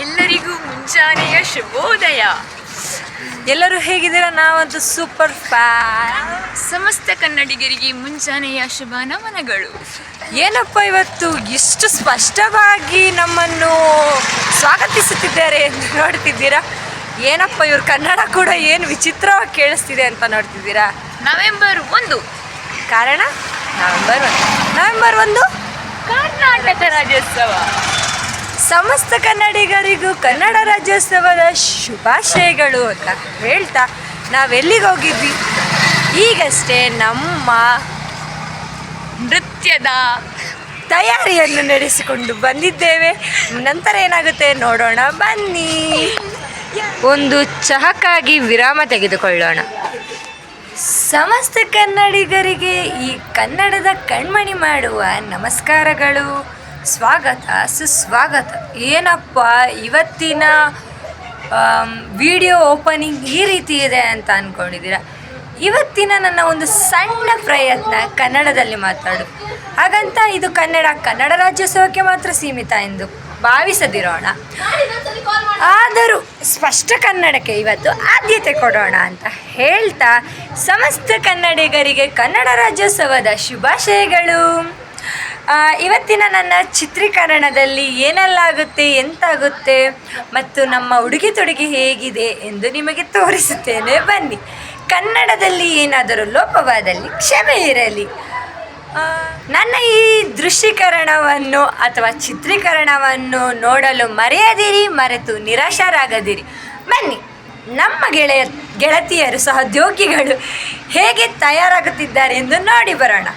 ಎಲ್ಲರಿಗೂ ಮುಂಜಾನೆಯ ಶುಭೋದಯ. ಎಲ್ಲರೂ ಹೇಗಿದ್ದೀರಾ? ನಾವಂತೂ ಸೂಪರ್ ಫ್ಯಾನ್ ಸಮಸ್ತ ಕನ್ನಡಿಗರಿಗೆ ಮುಂಜಾನೆಯ ಶುಭ ನಮನಗಳು ಏನಪ್ಪ ಇವತ್ತು ಇಷ್ಟು ಸ್ಪಷ್ಟವಾಗಿ ನಮ್ಮನ್ನು ಸ್ವಾಗತಿಸುತ್ತಿದ್ದಾರೆ ಎಂದು ನೋಡ್ತಿದ್ದೀರಾ? ಏನಪ್ಪ ಇವ್ರ ಕನ್ನಡ ಕೂಡ ಏನು ವಿಚಿತ್ರವಾಗಿ ಕೇಳಿಸ್ತಿದೆ ಅಂತ ನೋಡ್ತಿದ್ದೀರಾ? ನವೆಂಬರ್ ಒಂದು. ಕಾರಣ? ನವೆಂಬರ್ ಒಂದು. ನವೆಂಬರ್ ಒಂದು? ಕರ್ನಾಟಕ ರಾಜ್ಯೋತ್ಸವ. ಸಮಸ್ತ ಕನ್ನಡಿಗರಿಗೂ ಕನ್ನಡ ರಾಜ್ಯೋತ್ಸವದ ಶುಭಾಶಯಗಳು ಅಂತ ಹೇಳ್ತಾ ನಾವೆಲ್ಲಿಗೆ ಹೋಗಿದ್ವಿ? ಈಗಷ್ಟೇ ನಮ್ಮ ನೃತ್ಯದ ತಯಾರಿಯನ್ನು ನಡೆಸಿಕೊಂಡು ಬಂದಿದ್ದೇವೆ. ನಂತರ ಏನಾಗುತ್ತೆ ನೋಡೋಣ. ಬನ್ನಿ. ಒಂದು ಚಹಕ್ಕಾಗಿ ವಿರಾಮ ತೆಗೆದುಕೊಳ್ಳೋಣ. ಸಮಸ್ತ ಕನ್ನಡಿಗರಿಗೆ ಈ ಕನ್ನಡದ ಕಣ್ಮಣಿ ಮಾಡುವ ನಮಸ್ಕಾರಗಳು. ಸ್ವಾಗತ, ಸುಸ್ವಾಗತ. ಏನಪ್ಪ, ಇವತ್ತಿನ ವಿಡಿಯೋ ಓಪನಿಂಗ್ ಈ ರೀತಿ ಇದೆ ಅಂತ ಅಂದ್ಕೊಂಡಿದ್ದೀರ ಇವತ್ತಿನ ನನ್ನ ಒಂದು ಸಣ್ಣ ಪ್ರಯತ್ನ ಕನ್ನಡದಲ್ಲಿ ಮಾತಾಡು. ಹಾಗಂತ ಇದು ಕನ್ನಡ ಕನ್ನಡ ರಾಜ್ಯೋತ್ಸವಕ್ಕೆ ಮಾತ್ರ ಸೀಮಿತ ಎಂದು ಭಾವಿಸದಿರೋಣ. ಆದರೂ ಸ್ಪಷ್ಟ ಕನ್ನಡಕ್ಕೆ ಇವತ್ತು ಆದ್ಯತೆ ಕೊಡೋಣ ಅಂತ ಹೇಳ್ತಾ ಸಮಸ್ತ ಕನ್ನಡಿಗರಿಗೆ ಕನ್ನಡ ರಾಜ್ಯೋತ್ಸವದ ಶುಭಾಶಯಗಳು. ಇವತ್ತಿನ ನನ್ನ ಚಿತ್ರೀಕರಣದಲ್ಲಿ ಏನೆಲ್ಲಾಗುತ್ತೆ, ಎಂತಾಗುತ್ತೆ, ಮತ್ತು ನಮ್ಮ ಉಡುಗೆ ತೊಡುಗೆ ಹೇಗಿದೆ ಎಂದು ನಿಮಗೆ ತೋರಿಸುತ್ತೇನೆ. ಬನ್ನಿ. ಕನ್ನಡದಲ್ಲಿ ಏನಾದರೂ ಲೋಪವಾದಲ್ಲಿ ಕ್ಷಮೆ ಇರಲಿ. ನನ್ನ ಈ ದೃಶ್ಯೀಕರಣವನ್ನು ಅಥವಾ ಚಿತ್ರೀಕರಣವನ್ನು ನೋಡಲು ಮರೆಯದಿರಿ, ಮರೆತು ನಿರಾಶರಾಗದಿರಿ. ಬನ್ನಿ. ನಮ್ಮ ಗೆಳೆಯ, ಗೆಳತಿಯರು ಸಹೋದ್ಯೋಗಿಗಳು ಹೇಗೆ ತಯಾರಾಗುತ್ತಿದ್ದಾರೆ ಎಂದು ನೋಡಿ ಬರೋಣ.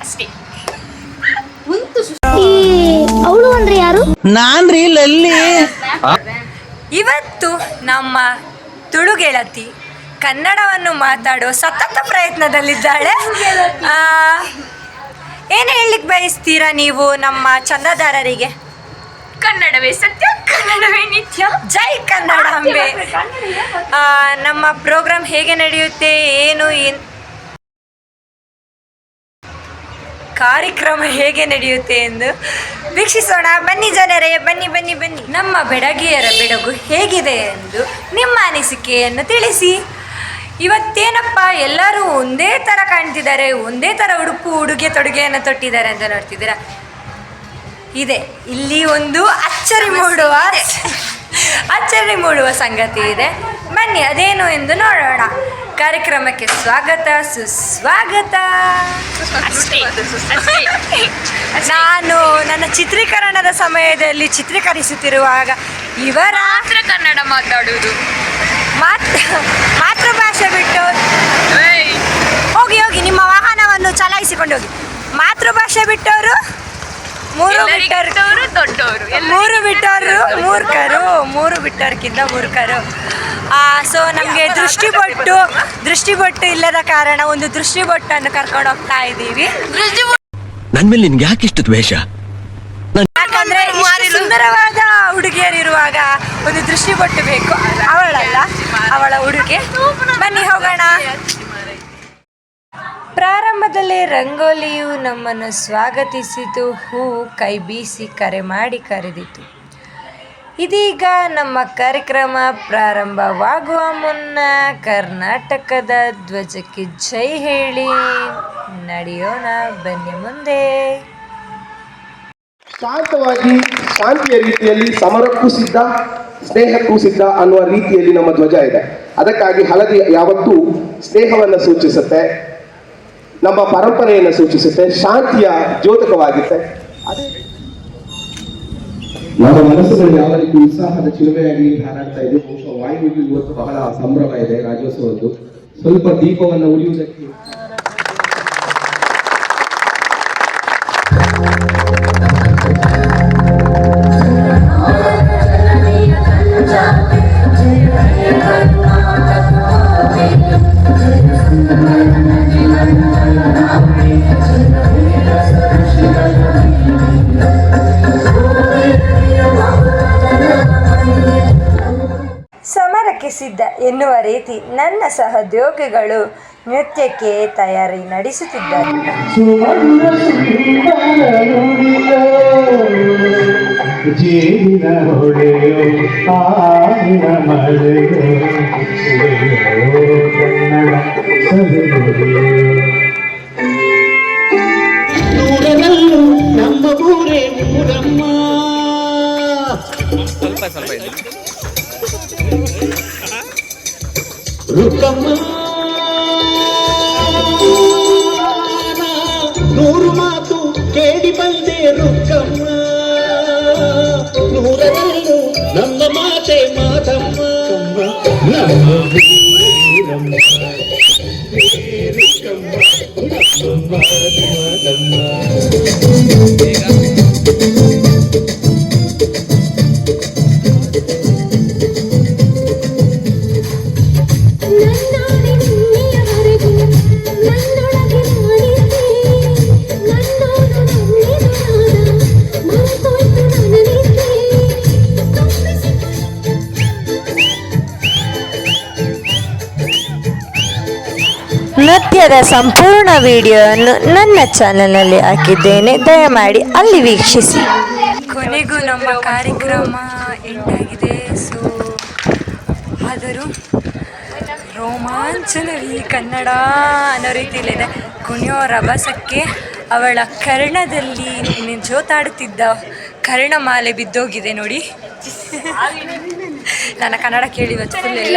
ಅಷ್ಟೇ ಅವಳು ಅಂದ್ರೆ ಯಾರು? ನಾನ್ರಿ ಲಲ್ಲಿ. ಇವತ್ತು ನಮ್ಮ ತುಳು ಗೆಳತಿ ಕನ್ನಡವನ್ನು ಮಾತಾಡೋ ಸತತ ಪ್ರಯತ್ನದಲ್ಲಿದ್ದಾಳೆ. ಆ, ಏನು ಹೇಳಲಿಕ್ಕೆ ಬಯಸ್ತೀರಾ ನೀವು ನಮ್ಮ ಚಂದದಾರರಿಗೆ? ಕನ್ನಡವೇ ಸತ್ಯ ಕನ್ನಡವೇ ನಿತ್ಯ. ಜೈ ಕನ್ನಡಾಂಬೆ ಆ, ನಮ್ಮ ಪ್ರೋಗ್ರಾಮ್ ಹೇಗೆ ನಡೆಯುತ್ತೆ ಏನು ಏನ್? ಕಾರ್ಯಕ್ರಮ ಹೇಗೆ ನಡೆಯುತ್ತೆ ಎಂದು ವೀಕ್ಷಿಸೋಣ. ಬನ್ನಿ ಜನರೇ, ಬನ್ನಿ ಬನ್ನಿ ಬನ್ನಿ. ನಮ್ಮ ಬೆಡಗಿಯರ ಬೆಡಗು ಹೇಗಿದೆ ಎಂದು ನಿಮ್ಮ ಅನಿಸಿಕೆಯನ್ನು ತಿಳಿಸಿ. ಇವತ್ತೇನಪ್ಪ, ಎಲ್ಲರೂ ಒಂದೇ ಥರ ಕಾಣ್ತಿದ್ದಾರೆ, ಒಂದೇ ಥರ ಉಡುಪು, ಉಡುಗೆ, ತೊಡುಗೆಯನ್ನು ತೊಟ್ಟಿದ್ದಾರೆ ಅಂತ ನೋಡ್ತಿದ್ದೀರಾ? ಇದೆ. ಇಲ್ಲಿ ಒಂದು ಅಚ್ಚರಿ ಮೂಡುವ ಅಚ್ಚರಿ ಮೂಡುವ ಸಂಗತಿ ಇದೆ. ಬನ್ನಿ ಅದೇನು ಎಂದು ನೋಡೋಣ. ಕಾರ್ಯಕ್ರಮಕ್ಕೆ ಸ್ವಾಗತ ಸುಸ್ವಾಗತ. ನಾನು ನನ್ನ ಚಿತ್ರೀಕರಣದ ಸಮಯದಲ್ಲಿ ಚಿತ್ರೀಕರಿಸುತ್ತಿರುವಾಗ ಇವರ ಮಾತ್ರ ಕನ್ನಡ ಮಾತಾಡುವುದು. ಮಾತೃ ಮಾತೃಭಾಷೆ ಬಿಟ್ಟು ಹೋಗಿ ಹೋಗಿ ನಿಮ್ಮ ವಾಹನವನ್ನು ಚಲಾಯಿಸಿಕೊಂಡು ಹೋಗಿ. ಮಾತೃಭಾಷೆ ಬಿಟ್ಟವರು ಮೂರು ಬಿಟ್ಟರು ದೊಡ್ಡವರು ಮೂರು ಬಿಟ್ಟವರು ಮೂರ್ಖರು ಮೂರು ಬಿಟ್ಟವ್ರಕ್ಕಿಂತ ಮೂರ್ಖರು. ಸೊ ನಮಗೆ ದೃಷ್ಟಿ ಬಟ್ಟು ದೃಷ್ಟಿ ಬೊಟ್ಟು ಇಲ್ಲದ ಕಾರಣ ಒಂದು ದೃಷ್ಟಿ ಬೊಟ್ಟನ್ನು ಕರ್ಕೊಂಡು ಹೋಗ್ತಾ ಇದ್ದೀವಿ. ನನ್ನ ಮೇಲೆ ನಿನ್ಗೆ ಇಷ್ಟು ದ್ವೇಷ? ಯಾಕಂದ್ರೆ ಇಷ್ಟು ಸುಂದರವಾದ ಹುಡುಗಿಯರಿರುವಾಗ ಒಂದು ದೃಷ್ಟಿ ಬೊಟ್ಟು ಬೇಕು. ಅವಳಲ್ಲ ಅವಳ ಉಡುಗೆ ಬನ್ನಿ ಹೋಗೋಣ. ಪ್ರಾರಂಭದಲ್ಲೇ ರಂಗೋಲಿಯು ನಮ್ಮನ್ನು ಸ್ವಾಗತಿಸಿತು. ಹೂ ಕೈ ಬೀಸಿ ಕರೆ ಮಾಡಿ ಕರೆದಿತು. ಇದೀಗ ನಮ್ಮ ಕಾರ್ಯಕ್ರಮ ಪ್ರಾರಂಭವಾಗುವ ಮುನ್ನ ಕರ್ನಾಟಕದ ಧ್ವಜಕ್ಕೆ ಜೈ ಹೇಳಿ. ನಡೆಯೋಣ, ಬನ್ನಿ ಮುಂದೆ. ಶಾಂತವಾಗಿ, ಶಾಂತಿಯ ರೀತಿಯಲ್ಲಿ ಸಮರಕ್ಕೂ ಸಿದ್ಧ ಸ್ನೇಹಕ್ಕೂ ಸಿದ್ಧ ಅನ್ನುವ ರೀತಿಯಲ್ಲಿ ನಮ್ಮ ಧ್ವಜ ಇದೆ. ಅದಕ್ಕಾಗಿ ಹಳದಿ ಯಾವತ್ತೂ ಸ್ನೇಹವನ್ನು ಸೂಚಿಸುತ್ತೆ. ನಮ್ಮ ಪರಂಪರೆಯನ್ನು ಸೂಚಿಸುತ್ತೆ, ಶಾಂತಿಯ ದ್ಯೋತಕವಾಗುತ್ತೆ ನಮ್ಮ ಮನಸ್ಸಿನಲ್ಲಿ ಯಾವ ರೀತಿ ಉತ್ಸಾಹದ ಚಿಲುಮೆಯಾಗಿ ಹಾರಾಡ್ತಾ ಇದೆ ಬಹುಶಃ ವಾಯುವಿಗೂ ಇವತ್ತು ಬಹಳ ಸಂಭ್ರಮ ಇದೆ, ರಾಜ್ಯೋತ್ಸವದ್ದು. ಸ್ವಲ್ಪ ದೀಪವನ್ನು ಉಳಿಯುವುದಕ್ಕೆ ಸಿದ್ಧ ಎನ್ನುವ ರೀತಿ ನನ್ನ ಸಹೋದ್ಯೋಗಿಗಳು ನೃತ್ಯಕ್ಕೆ ತಯಾರಿ ನಡೆಸುತ್ತಿದ್ದಾರೆ. ಸ್ವಲ್ಪ ಸುಂದರ ರುಕ್ಕಮ್ಮ ನೂರು ಮಾತು ಕೇಳಿ ಬಂದೆ ರುಕ್ಕಮ್ಮ ನೂರರಲ್ಲೂ ನಮ್ಮ ಮಾತೆ ಮಾತಮ್ಮ ನಮ್ಮ ಊರೇ ಊರಮ್ಮ. ರುಕ್ಕಮ್ಮ, ನಮ್ಮ ಮಾತೆ ಮಾತಮ್ಮ ನೃತ್ಯದ ಸಂಪೂರ್ಣ ವಿಡಿಯೋವನ್ನು ನನ್ನ ಚಾನಲ್ನಲ್ಲಿ ಹಾಕಿದ್ದೇನೆ. ದಯಮಾಡಿ ಅಲ್ಲಿ ವೀಕ್ಷಿಸಿ. ಕೊನೆಗೂ ನಮ್ಮ ಕಾರ್ಯಕ್ರಮ ಎಂಡಾಗಿದೆ ಸೊ ಆದರೂ ರೋಮಾಂಚನವಿ ಕನ್ನಡ ಅನ್ನೋ ರೀತಿಯಲ್ಲಿದೆ. ಕುಣಿಯೋ ರಭಸಕ್ಕೆ ಅವಳ ಕರ್ಣದಲ್ಲಿ ನಿನ್ನ ಜೋತಾಡುತ್ತಿದ್ದ ಕರ್ಣಮಾಲೆ ಬಿದ್ದೋಗಿದೆ ನೋಡಿ. ನನ್ನ ಕನ್ನಡ ಕೇಳಿ ಇವತ್ತು full ಎಲ್ಲ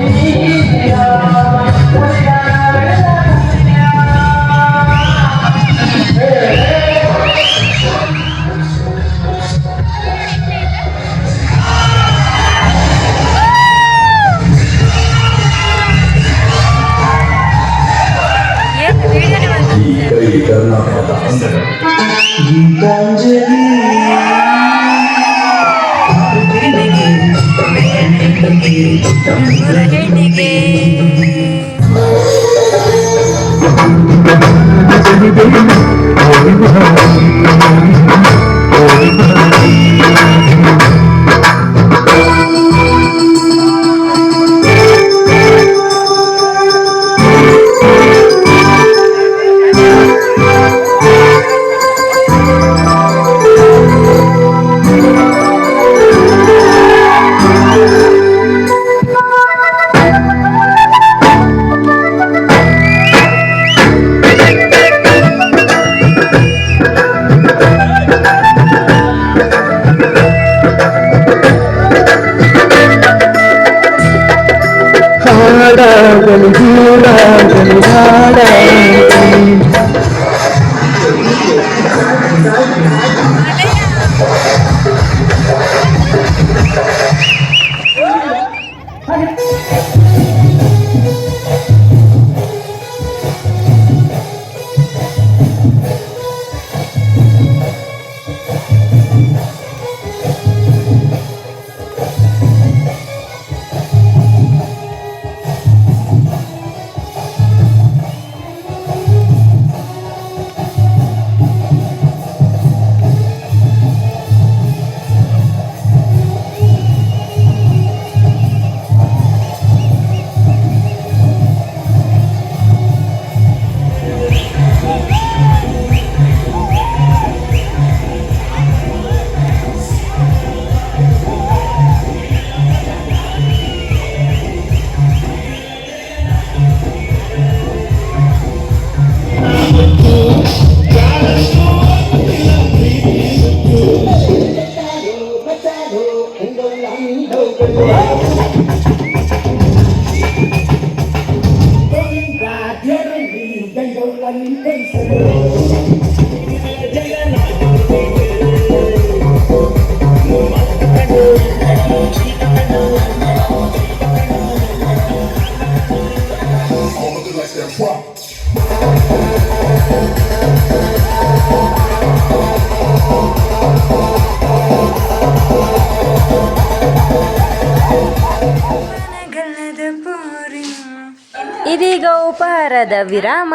ます。కలిగి ಇದೀಗ ಉಪಹಾರದ ವಿರಾಮ.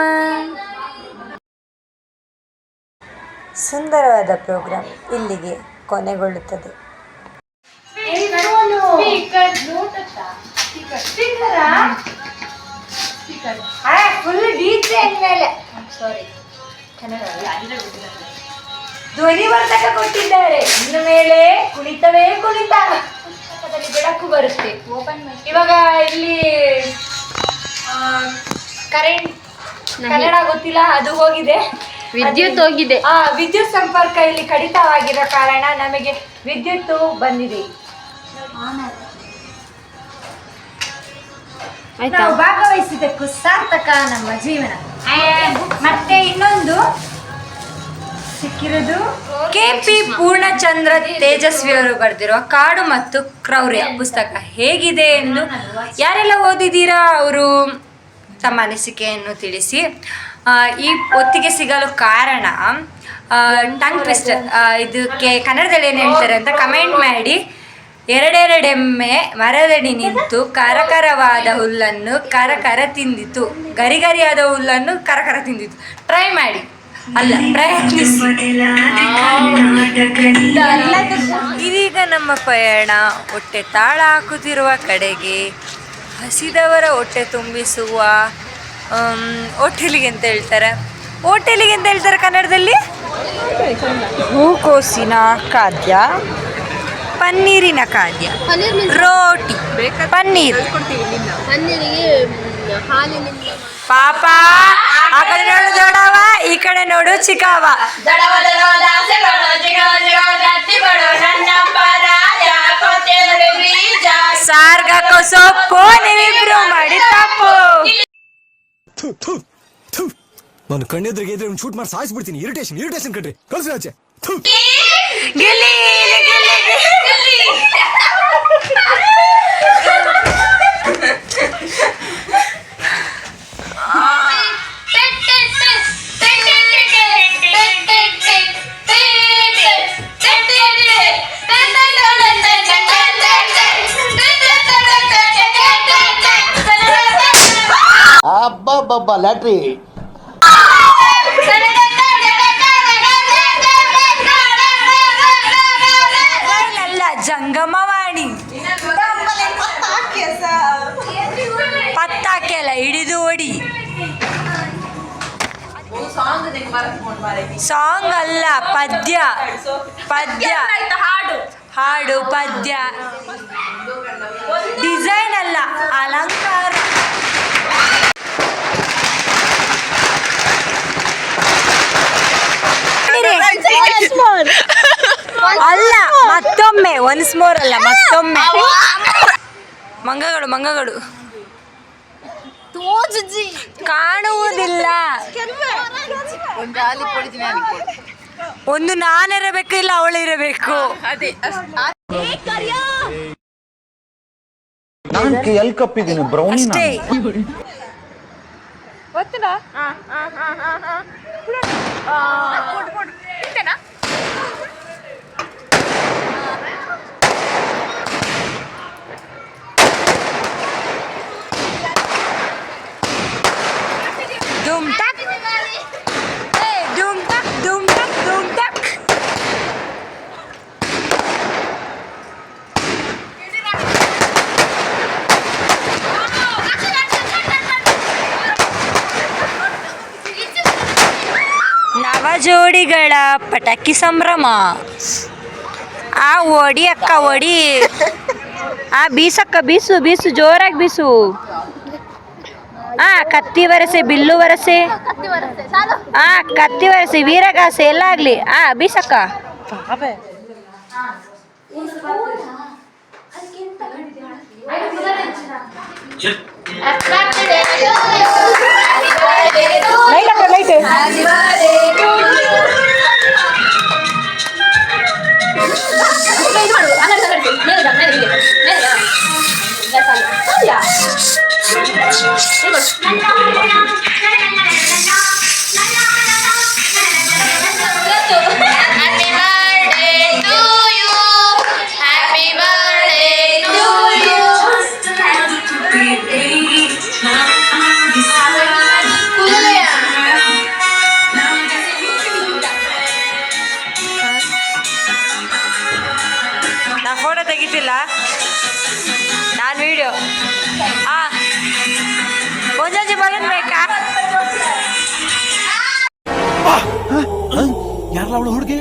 ಸುಂದರವಾದ ಪ್ರೋಗ್ರಾಂ ಇಲ್ಲಿಗೆ ಕೊನೆಗೊಳ್ಳುತ್ತದೆ. ಸ್ಪೀಕರ್ ಫುಲ್ ಡಿಜೆ ಮೇಲೆ ಧ್ವನಿ ವರ್ಧಕ ಕೊಟ್ಟಿದ್ದಾರೆ. ಇನ್ನು ಮೇಲೆ ಕುಣಿತವೇ ಕುಣಿತ ಪುಸ್ತಕದಲ್ಲಿ ಬೆಳಕು ಬರುತ್ತೆ. ಇವಾಗ ಇಲ್ಲಿ ಕರೆಂಟ್ ಕನ್ನಡ ಗೊತ್ತಿಲ್ಲ ಅದು ಹೋಗಿದೆ. ವಿದ್ಯುತ್ ಹೋಗಿದೆ. ಆ ವಿದ್ಯುತ್ ಸಂಪರ್ಕ ಇಲ್ಲಿ ಕಡಿತವಾಗಿರೋ ಕಾರಣ ನಮಗೆ ವಿದ್ಯುತ್ ಬಂದಿದೆ. ನಾವು ಭಾಗವಹಿಸಿದ್ದಕ್ಕೂ ಸಾರ್ಥಕ ನಮ್ಮ ಜೀವನ. ಮತ್ತೆ ಇನ್ನೊಂದು ಸಿಕ್ಕಿರೋದು? ಕೆ ಪಿ ಪೂರ್ಣಚಂದ್ರ ತೇಜಸ್ವಿ ಅವರು ಬರೆದಿರುವ ಕಾಡು ಮತ್ತು ಕ್ರೌರ್ಯ ಪುಸ್ತಕ ಹೇಗಿದೆ ಎಂದು ಯಾರೆಲ್ಲ ಓದಿದ್ದೀರಾ ಅವರು? ತಮ್ಮ ಅನಿಸಿಕೆಯನ್ನು ತಿಳಿಸಿ. ಈ ಒತ್ತಿಗೆ ಸಿಗಲು ಕಾರಣ ಟಂಗ್ ಟ್ವಿಸ್ಟರ್ ಇದಕ್ಕೆ ಕನ್ನಡದಲ್ಲಿ ಏನು ಹೇಳ್ತಾರೆ ಅಂತ ಕಮೆಂಟ್ ಮಾಡಿ. ಎರಡೆರಡೆಮ್ಮೆ ಮರದಡಿ ನಿಂತು ಕರಕರವಾದ ಹುಲ್ಲನ್ನು ಕರಕರ ತಿಂದಿತು. ಗರಿಗರಿಯಾದ ಹುಲ್ಲನ್ನು ಕರಕರ ತಿಂದಿತು. ಟ್ರೈ ಮಾಡಿ. ಅಲ್ಲ, ಪ್ರಯತ್ನಿಸಿ. ಇದೀಗ ನಮ್ಮ ಪಯಣ. ಹೊಟ್ಟೆ ತಾಳ ಹಾಕುತ್ತಿರುವ ಕಡೆಗೆ ಹಸಿದವರ ಹೊಟ್ಟೆ ತುಂಬಿಸುವ ಹೋಟೆಲಿಗೆ ಅಂತ ಹೇಳ್ತಾರೆ? ಹೋಟೆಲಿಗೆ ಅಂತ ಹೇಳ್ತಾರೆ ಕನ್ನಡದಲ್ಲಿ? ಹೂಕೋಸಿನ ಖಾದ್ಯ. ಪನ್ನೀರಿನ ಖಾದ್ಯ. ರೋಟಿ ಪನ್ನೀರ್. ಪಾಪ ಆ ಕಡೆ ನೋಡು ದೊಡವ ಈ ಕಡೆ ನೋಡು ಚಿಕ್ಕವ ಸಾರ್ಗಕ್ಕೂ ಸೊಪ್ಪು ನೀವಿಬ್ರು ಮಾಡಿ ತಪ್ಪು. ನಾನು ಕಣ್ಣೆದ್ರಿಗೆ ಇದ್ರೆ ಶೂಟ್ ಮಾಡಿ ಸಾಯಿಸ್ಬಿಡ್ತೀನಿ. ಇರಿಟೇಷನ್ ಇರಿಟೇಷನ್ ಕಟ್ರಿ ಕಳ್ಸಿ ಆಚೆ. ಥು. ಅಲ್ಲ ಜಂಗಮವಾಣಿ. ಪತ್ತಾಕೆಲ್ಲ ಹಿಡಿದು ಓಡಿ. ಸಾಂಗ್ ಅಲ್ಲ ಪದ್ಯ. ಪದ್ಯ. ಹಾಡು ಪದ್ಯ. ಡಿಸೈನ್ ಅಲ್ಲ ಅಲಂಕಾರ. ಅಲ್ಲ ಮತ್ತೊಮ್ಮೆ ಒನ್ಸ್ ಮೋರ್ ಅಲ್ಲ ಮತ್ತೊಮ್ಮೆ. ಮಂಗಗಳು ಮಂಗಗಳು. ಕಾಣುವುದಿಲ್ಲ. ಒಂದು ನಾನಿರಬೇಕು ಇಲ್ಲ ಅವಳಿರಬೇಕು ನಾನು ಎಲ್ ಕಪ್ಪಿದ್ದೀನಿ ಬ್ರೌನಿ ಅಷ್ಟೇ. ದುಮ್ ಟಕ್ ಏ, ದುಮ್ ಟಕ್ ದುಮ್ ಟಕ್ ದುಮ್ ಟಕ್ ನವ ಜೋಡಿಗಳ ಪಟಾಕಿ ಸಂಭ್ರಮ. ಆ ಓಡಿ ಅಕ್ಕ ಒಡಿ ಆ ಬೀಸಕ್ಕ ಬೀಸು ಬೀಸು ಜೋರಾಗಿ ಬೀಸು. ಆ ಕತ್ತಿ ವರಸೆ ಬಿಲ್ಲು ವರಸೆ. ಆ ಕತ್ತಿ ವರಸೆ ವೀರಗಾಸೆ ಎಲ್ಲ ಆಗ್ಲಿ. ಹಾ ಬೀಸಕ್ಕ. Ой, ಅವಳು ಹುಡುಗಿ?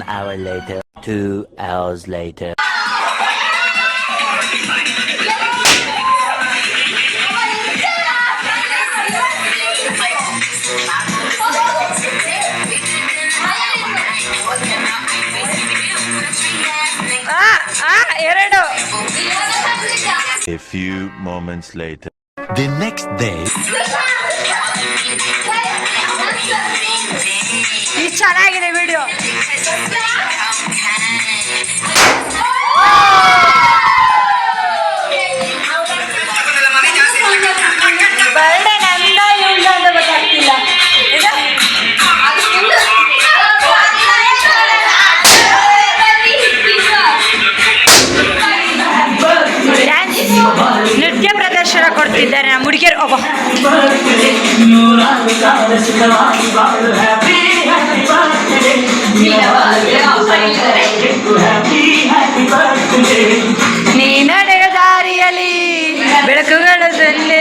One hour later. Two hours later. Ah, ah, A few moments later. The next day. birthday, Nura Vikar Sikawani Bal. Happy, happy birthday, Nira Happy, happy birthday. നീനട ദാരിയലി വിളക്കുകൾ ചൊല്ലി